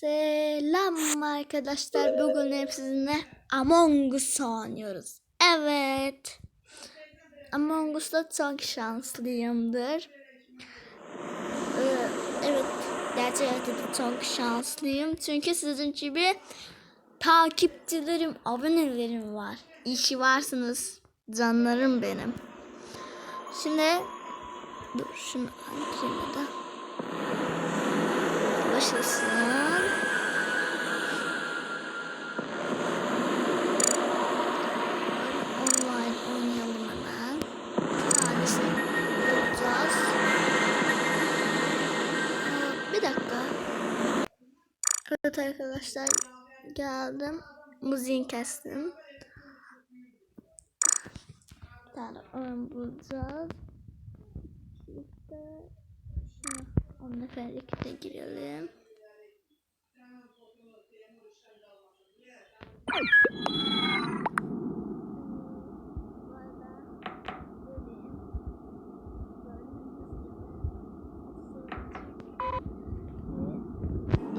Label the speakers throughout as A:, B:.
A: Selam arkadaşlar. Bugün hep sizinle Among Us oynuyoruz. Evet. Among Us'ta çok şanslıyımdır. Ee, evet. Gerçekten çok şanslıyım. Çünkü sizin gibi takipçilerim, abonelerim var. Ki varsınız. Canlarım benim. Şimdi dur şunu da. Başlasın. Evet arkadaşlar geldim. Müziğini kestim. Tane oyun bulacağız. İşte şunu on neferlik de girelim.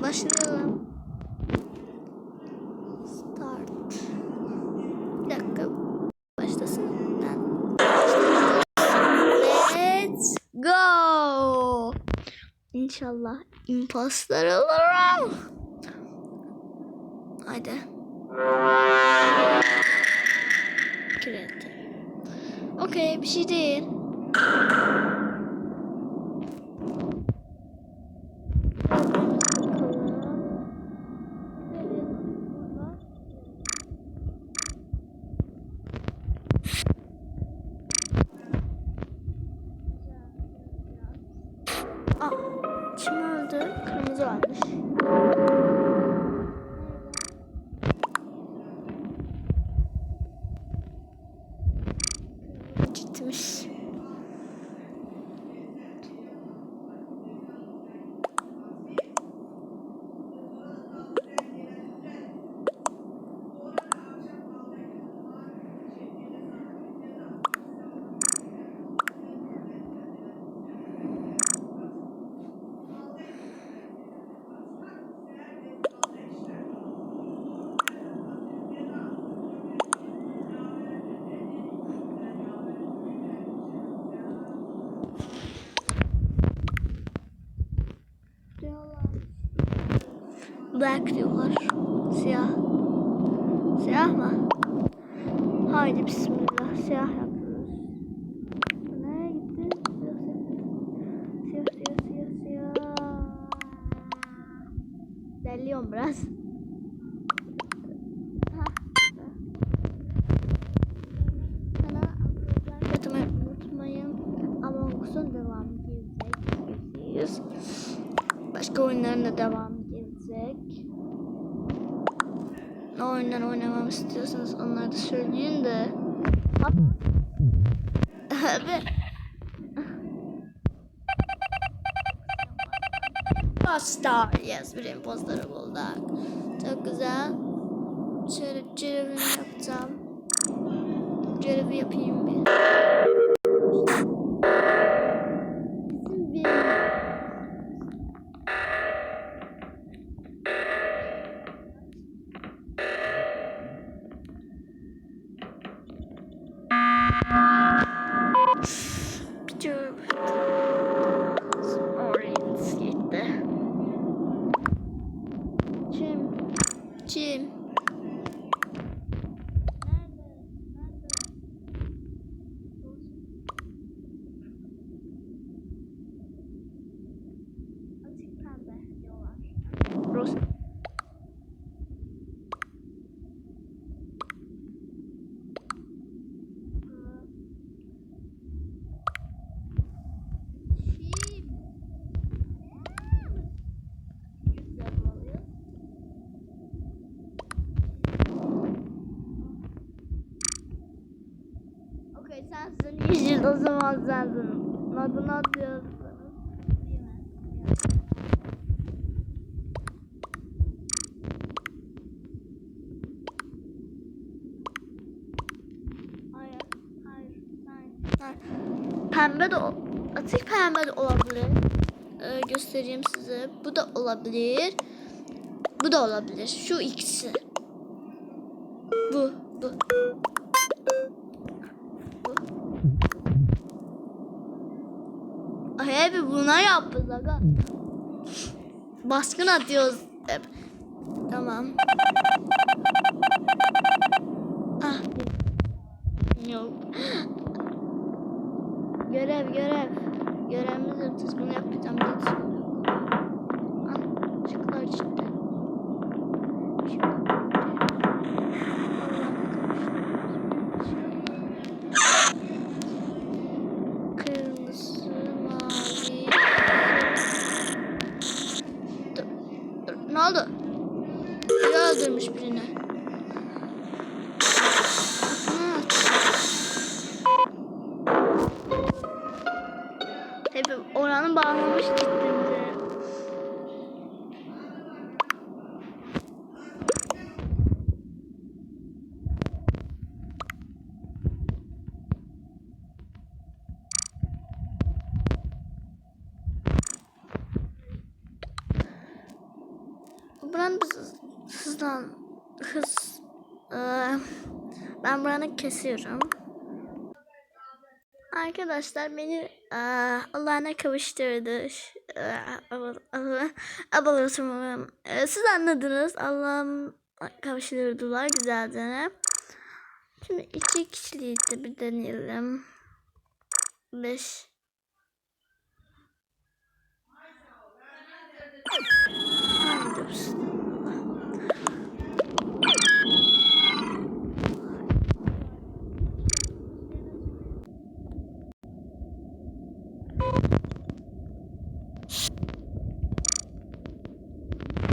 A: Başlayalım. İnşallah imposter olurum. Haydi. Kreatif. Okey bir şey değil. 吃完 Black diyorlar. Siyah. Siyah mı? Haydi bismillah. Siyah yapıyoruz. Nereye gitti? Siyah, siyah, siyah, siyah. Deliyorum biraz. Ha. Kanala abone oyunlar oynamamı istiyorsanız onları da söyleyin de. Abi. Star. Yes, bir imposter'ı bulduk. Çok güzel. Şöyle görevini yapacağım. Görevi yapayım bir. O zaman sensin. Adını hayır. Pembe de açık pembe de olabilir. Ee, göstereyim size. Bu da olabilir. Bu da olabilir. Şu ikisi. Bu. Bu. Hep buna yapıyoruz aga. Baskın atıyoruz. Tamam. Ah. Yok. Görev görev. Görevimiz yapacağız. Bunu yapacağım. Bir Buranın biz hızlan hız eee, ben buranı kesiyorum. Arkadaşlar beni eee, Allah'ına kavuşturdu. Abla- Ablasım. Eee, Siz anladınız. Allah'ım kavuşturdular güzelce. Şimdi iki kişiliği de bir deneyelim. Beş.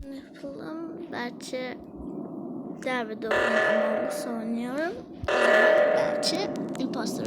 A: Ne yapalım? Belki Among Us oynuyorum. Belki imposter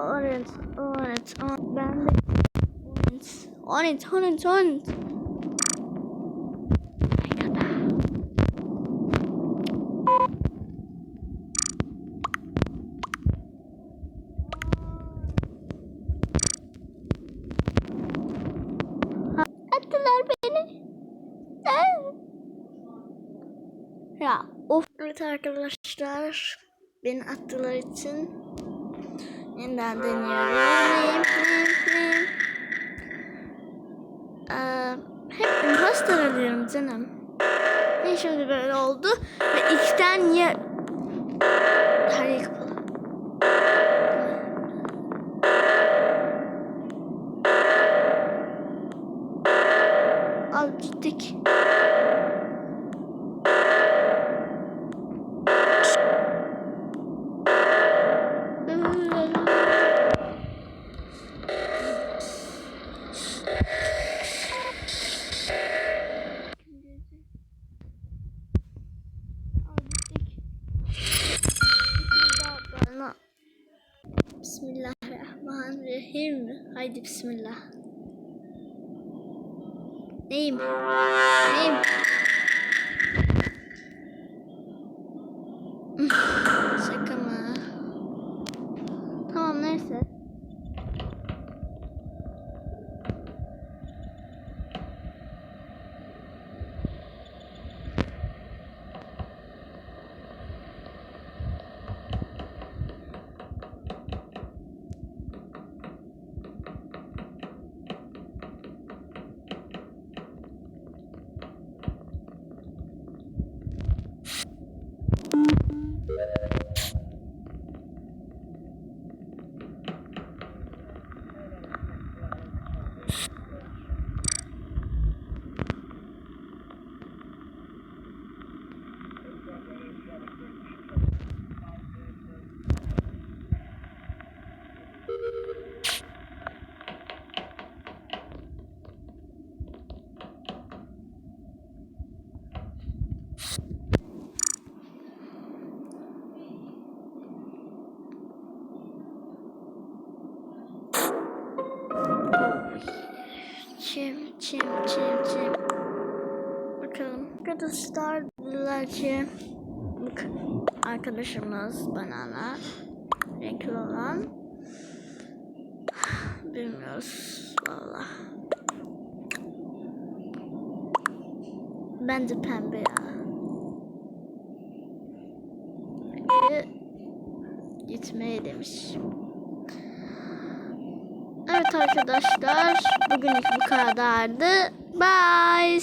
A: Orange, orange, orange, ben de orange, orange, orange. Attılar beni. Ya of. Evet arkadaşlar. Beni attılar için yeniden deniyorum. Ee, hep imposter arıyorum canım. Ne şimdi böyle oldu? Ve içten yer... Haydi bismillah. Neyim? Neyim? Çim, çim, çim. Bakalım. Arkadaşlar dediler ki arkadaşımız banana renkli olan bilmiyoruz valla. Bence pembe ya. Gitmeye demiş. Arkadaşlar bugünlük bu kadardı. Bye.